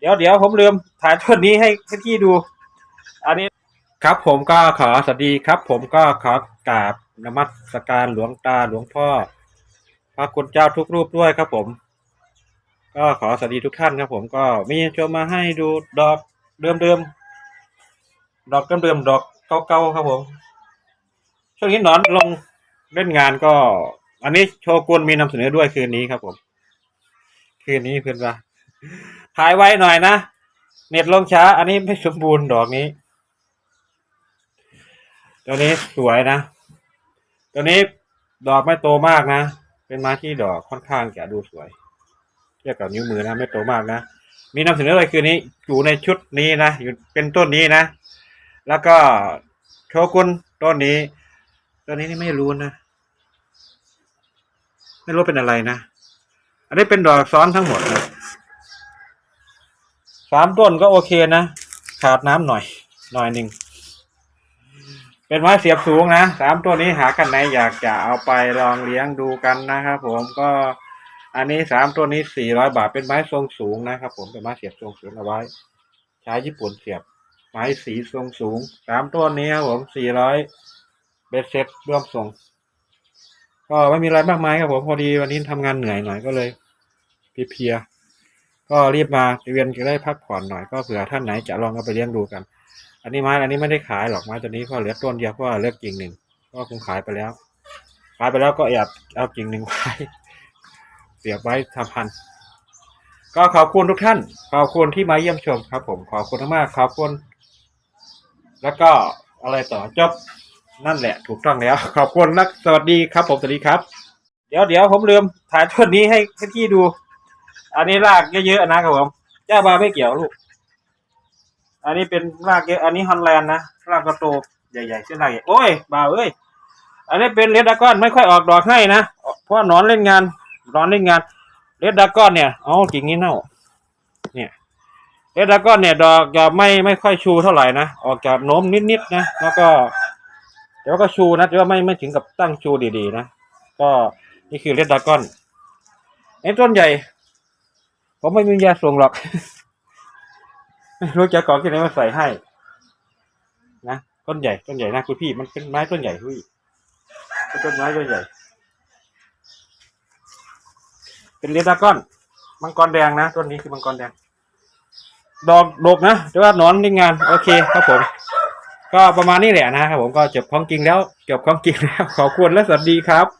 เดี๋ยวเดี๋ยวผมลืมถ่ายต้นนี้ให้ให้พี่ดู อันนี้ครับผมก็ขอสวัสดีครับ ผมก็ขอกราบนมัสการหลวงตาหลวงพ่อ พระคุณเจ้าทุกรูปด้วยครับผม ก็ขอสวัสดีทุกท่านครับ ผมก็มีชมมาให้ดูดอกเดิมๆดอกเดิมๆดอกเก่าๆครับผมช่วงนี้นอนลงเล่นงานก็ อันนี้โชกุนมีนำเสนอด้วยคืนนี้ครับผม คืนนี้เพื่อนว่า ถ่ายไว้หน่อยนะเน็ตลงช้า อันนี้ไม่สมบูรณ์ดอกนี้ ตัวนี้สวยนะ ตัวนี้ดอกไม่โตมากนะ เป็นไม้ที่ดอกค่อนข้างจะดูสวยเทียบกับนิ้วมือนะไม่โตมากนะ มีนำเสนออะไรคืนนี้อยู่ในชุดนี้นะอยู่เป็นต้นนี้นะ แล้วก็โชกุนต้นนี้ต้นนี้นี่ไม่รู้นะ ไม่รู้เป็นอะไรนะ อันนี้เป็นดอกซ้อนทั้งหมดนะ สามต้นก็โอเคนะ ขาดน้ำหน่อย หน่อยหนึ่ง เป็นไม้เสียบสูงนะสามตัวนี้หากันไหนอยากจะเอาไปลองเลี้ยงดูกันนะครับผมก็อันนี้สามตัวนี้สี่ร้อยบาทเป็นไม้ทรงสูงนะครับผมเป็นไม้เสียบทรงสูงเอาไว้ ใช้ญี่ปุ่นเสียบ ไม้สีทรงสูงสามต้นนี้ครับผมสี่ร้อยเบสเซ็ตร่วมส่ง ก็ไม่มีอะไรมากมายครับผมพอดีวันนี้ทำงานเหนื่อยหน่อยก็เลยเพียๆ ก็รีบมาเวียนจะได้พักผ่อนหน่อยก็เผื่อท่านไหนจะลองเอาไปเลี้ยงดูกัน อันนี้ไม้อันนี้ไม่ได้ขายหรอกไม้ตัวนี้ก็เหลือต้นเดียวเพราะเลือกกิ่งหนึ่งก็คงขายไปแล้ว ขายไปแล้วก็แอบเอากิ่งหนึ่งไว้เสียบไว้ทำพันก็ขอบคุณทุกท่าน ขอบคุณที่มาเยี่ยมชมครับผมขอบคุณมากขอบคุณแล้วก็อะไรต่อจบนั่นแหละ ถูกต้องแล้ว ขอบคุณนักสวัสดีครับผมสวัสดีครับ เดี๋ยวเดี๋ยวผมลืมถ่ายต้นนี้ให้ให้พี่ดู อันนี้รากเยอะๆนะครับผมจ้าบาไม่เกี่ยวลูก อันนี้เป็นรากเยอะอันนี้ฮอลแลนด์นะรากกระโตใหญ่ๆเส้นรโอ้ยบาเอ้ยอันนี้เป็นเลดดากอนไม่ค่อยออกดอกให้นะเพราะนอนเล่นงานนอนเล่นงานเลดดากอนเนี่ยเอากิ่งนี้เน่าเนี่ยเลดดากอนเนี่ยดอกจะไม่ไม่ค่อยชูเท่าไหร่นะออกจากโน้มนิดๆนะแล้วก็แต่ว่าก็ชูนะแต่ว่าไม่ไม่ถึงกับตั้งชูดีๆนะก็นี่คือเลดดากอนไอ้ต้นใหญ่ ผมไม่มียาส่งหรอกรู้จะก่อที่ไหนมาใส่ให้ นะต้นใหญ่ต้นใหญ่นะคุณพี่ มันเป็นไม้ต้นใหญ่พี่เป็นต้นไม้ต้นใหญ่ เป็นเลดดากอน มังกรแดงนะต้นนี้คือมังกรแดง ดอกดกนะแต่ว่านอนในงาน โอเคครับผม ก็ประมาณนี้แหละนะครับผมก็จบของจริงแล้วจบของจริงแล้วขอบคุณและสวัสดีครับ